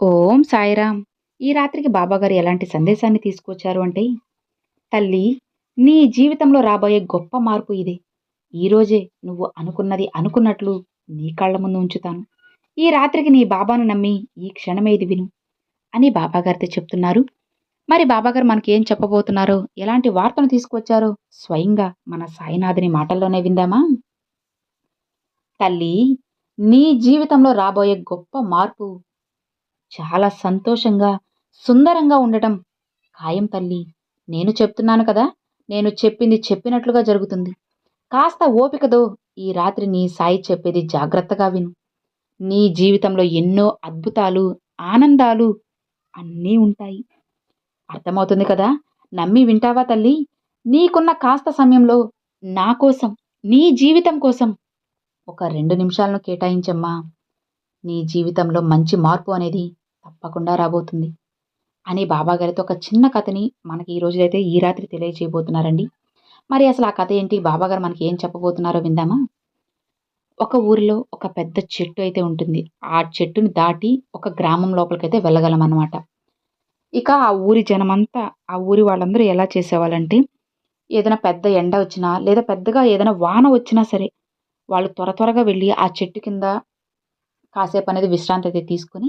ఓం సాయిరామ్. ఈ రాత్రికి బాబాగారు ఎలాంటి సందేశాన్ని తీసుకొచ్చారు అంటే తల్లి నీ జీవితంలో రాబోయే గొప్ప మార్పు ఇదే. ఈరోజే నువ్వు అనుకున్నది అనుకున్నట్లు నీ కళ్ళ ముందు ఉంచుతాను. ఈ రాత్రికి నీ బాబాను నమ్మి ఈ క్షణమే ఇది విను అని బాబాగారితో చెప్తున్నారు. మరి బాబాగారు మనకి ఏం చెప్పబోతున్నారో ఎలాంటి వార్తను తీసుకొచ్చారో స్వయంగా మన సాయినాథుని మాటల్లోనే విందామా? తల్లి నీ జీవితంలో రాబోయే గొప్ప మార్పు చాలా సంతోషంగా సుందరంగా ఉండటం. ఖాయం తల్లి నేను చెప్తున్నాను కదా నేను చెప్పింది చెప్పినట్లుగా జరుగుతుంది. కాస్త ఓపికతో ఈ రాత్రి నీ సాయి చెప్పేది జాగ్రత్తగా విను. నీ జీవితంలో ఎన్నో అద్భుతాలు ఆనందాలు అన్నీ ఉంటాయి. అర్థమవుతుంది కదా నమ్మి వింటావా తల్లి? నీకున్న కాస్త సమయంలో నా కోసం నీ జీవితం కోసం ఒక రెండు నిమిషాలను కేటాయించమ్మా. నీ జీవితంలో మంచి మార్పు అనేది తప్పకుండా రాబోతుంది. అని బాబాగారితో ఒక చిన్న కథని మనకి ఈ రోజులైతే ఈ రాత్రి తెలియజేయబోతున్నారండి మరి అసలు ఆ కథ ఏంటి? బాబాగారు మనకి ఏం చెప్పబోతున్నారో విందామా? ఒక ఊరిలో ఒక పెద్ద చెట్టు అయితే ఉంటుంది. ఆ చెట్టుని దాటి ఒక గ్రామం లోపలికైతే వెళ్ళగలం అనమాట ఇక ఆ ఊరి జనమంతా ఆ ఊరి వాళ్ళందరూ ఎలా చేసేవాళ్ళంటే ఏదైనా పెద్ద ఎండ వచ్చినా లేదా పెద్దగా ఏదైనా వాన వచ్చినా సరే వాళ్ళు త్వర త్వరగా వెళ్ళి ఆ చెట్టు కింద కాసేపు అనేది విశ్రాంతి అయితే తీసుకొని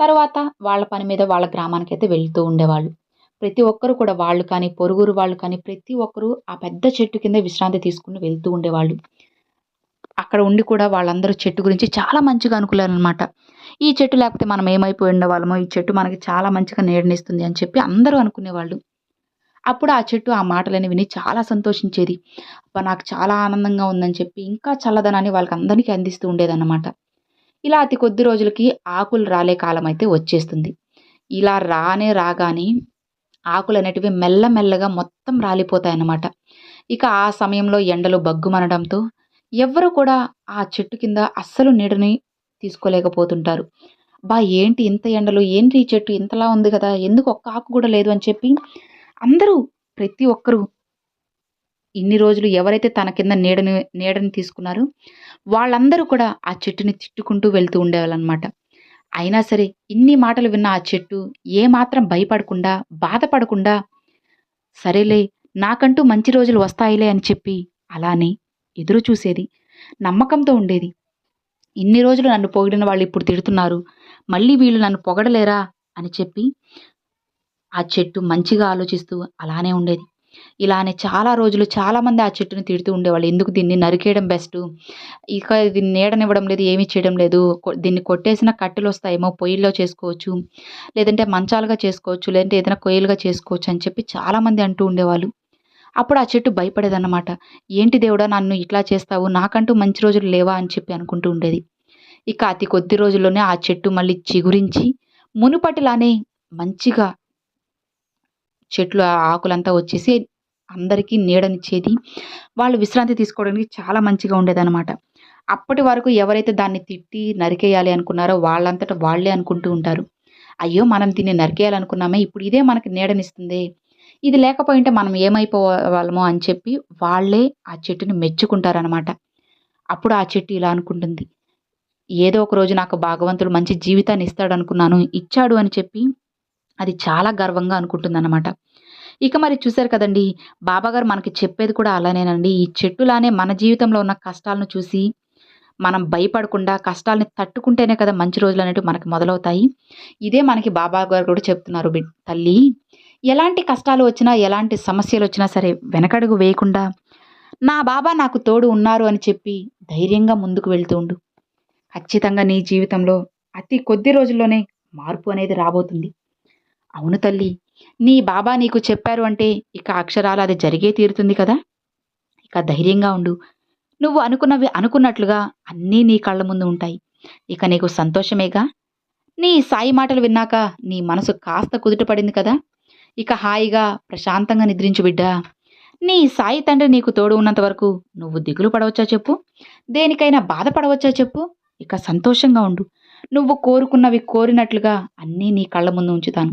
తర్వాత వాళ్ళ పని మీద వాళ్ళ గ్రామానికి అయితే వెళ్తూ ఉండేవాళ్ళు. ప్రతి ఒక్కరు కూడా వాళ్ళు కానీ పొరుగురు వాళ్ళు కానీ ప్రతి ఒక్కరూ ఆ పెద్ద చెట్టు కింద విశ్రాంతి తీసుకుని వెళ్తూ ఉండేవాళ్ళు. అక్కడ ఉండి కూడా వాళ్ళందరూ చెట్టు గురించి చాలా మంచిగా అనుకున్నారనమాట ఈ చెట్టు లేకపోతే మనం ఏమైపోయి ఉండేవాళ్ళమో ఈ చెట్టు మనకి చాలా మంచిగా నీడనిస్తుంది అని చెప్పి అందరూ అనుకునేవాళ్ళు. అప్పుడు ఆ చెట్టు ఆ మాటలని విని చాలా సంతోషించేది. అబ్బా నాకు చాలా ఆనందంగా ఉందని చెప్పి ఇంకా చల్లదనాన్ని వాళ్ళకి అందరికీ అందిస్తూ ఉండేదన్నమాట. ఇలా అతి కొద్ది రోజులకి ఆకులు రాలే కాలం అయితే వచ్చేస్తుంది. ఇలా రానే రాగానే ఆకులు అనేటివి మెల్లమెల్లగా మొత్తం రాలిపోతాయన్నమాట. ఇక ఆ సమయంలో ఎండలు బగ్గుమనడంతో ఎవ్వరు కూడా ఆ చెట్టు కింద అస్సలు నీడని తీసుకోలేకపోతుంటారు. బా ఏంటి ఇంత ఎండలు? ఏంటి ఈ చెట్టు? ఇంతలా ఉంది కదా? ఎందుకు ఒక్క ఆకు కూడా లేదు? అని చెప్పి అందరూ ప్రతి ఒక్కరూ ఇన్ని రోజులు ఎవరైతే తన కింద నీడని నీడని తీసుకున్నారో వాళ్ళందరూ కూడా ఆ చెట్టుని తిట్టుకుంటూ వెళ్తూ ఉండేవాళ్ళనమాట. అయినా సరే ఇన్ని మాటలు విన్న ఆ చెట్టు ఏమాత్రం భయపడకుండా బాధపడకుండా సరేలే నాకంటూ మంచి రోజులు వస్తాయిలే అని చెప్పి అలానే ఎదురు చూసేది. నమ్మకంతో ఉండేది. ఇన్ని రోజులు నన్ను పొగిడిన వాళ్ళు ఇప్పుడు తిడుతున్నారు. మళ్ళీ వీళ్ళు నన్ను పొగడలేరా అని చెప్పి ఆ చెట్టు మంచిగా ఆలోచిస్తూ అలానే ఉండేది. ఇలానే చాలా రోజులు చాలామంది ఆ చెట్టుని తిడుతూ ఉండేవాళ్ళు. ఎందుకు దీన్ని నరికేయడం బెస్ట్? ఇక దీన్ని నీడనివ్వడం లేదు ఏమీ చేయడం లేదు. దీన్ని కొట్టేసిన కట్టెలు వస్తాయేమో పొయ్యిల్లో చేసుకోవచ్చు లేదంటే మంచాలుగా చేసుకోవచ్చు లేదంటే ఏదైనా కొయ్యలుగా చేసుకోవచ్చు అని చెప్పి చాలామంది అంటూ ఉండేవాళ్ళు. అప్పుడు ఆ చెట్టు భయపడేదన్నమాట. ఏంటి దేవుడా నన్ను ఇట్లా చేస్తావు? నాకంటూ మంచి రోజులు లేవా? అని చెప్పి అనుకుంటూ ఉండేది. ఇక అతి కొద్ది రోజుల్లోనే ఆ చెట్టు మళ్ళీ చిగురించి మునుపటిలానే మంచిగా చెట్లు ఆ ఆకులంతా వచ్చేసి అందరికీ నీడనిచ్చేది. వాళ్ళు విశ్రాంతి తీసుకోవడానికి చాలా మంచిగా ఉండేదన్నమాట. అప్పటి వరకు ఎవరైతే దాన్ని తిట్టి నరికేయాలి అనుకున్నారో వాళ్ళంతట వాళ్ళే అనుకుంటూ ఉంటారు. అయ్యో మనం దీన్ని నరికేయాలనుకున్నామే ఇప్పుడు ఇదే మనకి నీడనిస్తుంది. ఇది లేకపోయింటే మనం ఏమైపోవాలమో అని చెప్పి వాళ్ళే ఆ చెట్టుని మెచ్చుకుంటారనమాట అప్పుడు ఆ చెట్టు ఇలా అనుకుంటుంది. ఏదో ఒక రోజు నాకు భగవంతుడు మంచి జీవితాన్ని ఇస్తాడు అనుకున్నాను ఇచ్చాడు అని చెప్పి అది చాలా గర్వంగా అనుకుంటుందన్నమాట. ఇక మరి చూశారు కదండి బాబాగారు మనకి చెప్పేది కూడా అలానేనండి. ఈ చెట్టులానే మన జీవితంలో ఉన్న కష్టాలను చూసి మనం భయపడకుండా కష్టాలని తట్టుకుంటేనే కదా మంచి రోజులు అనేవి మనకి మొదలవుతాయి. ఇదే మనకి బాబా గారు కూడా చెప్తున్నారు తల్లి ఎలాంటి కష్టాలు వచ్చినా ఎలాంటి సమస్యలు వచ్చినా సరే వెనకడుగు వేయకుండా నా బాబా నాకు తోడు ఉన్నారు అని చెప్పి ధైర్యంగా ముందుకు వెళ్తూ ఉండు. ఖచ్చితంగా నీ జీవితంలో అతి కొద్ది రోజుల్లోనే మార్పు అనేది రాబోతుంది. అవును తల్లి. నీ బాబా నీకు చెప్పారు అంటే ఇక అక్షరాలు అది జరిగే తీరుతుంది కదా? ఇక ధైర్యంగా ఉండు. నువ్వు అనుకున్నవి అనుకున్నట్లుగా అన్నీ నీ కళ్ళ ముందు ఉంటాయి. ఇక నీకు సంతోషమేగా? నీ సాయి మాటలు విన్నాక నీ మనసు కాస్త కుదుటపడింది కదా? ఇక హాయిగా ప్రశాంతంగా నిద్రించు బిడ్డా. నీ సాయి తండ్రి నీకు తోడు ఉన్నంత వరకు నువ్వు దిగులు పడవచ్చా చెప్పు? దేనికైనా బాధపడవచ్చా చెప్పు? ఇక సంతోషంగా ఉండు. నువ్వు కోరుకున్నవి కోరినట్లుగా అన్నీ నీ కళ్ళ ముందు ఉంచుతాను.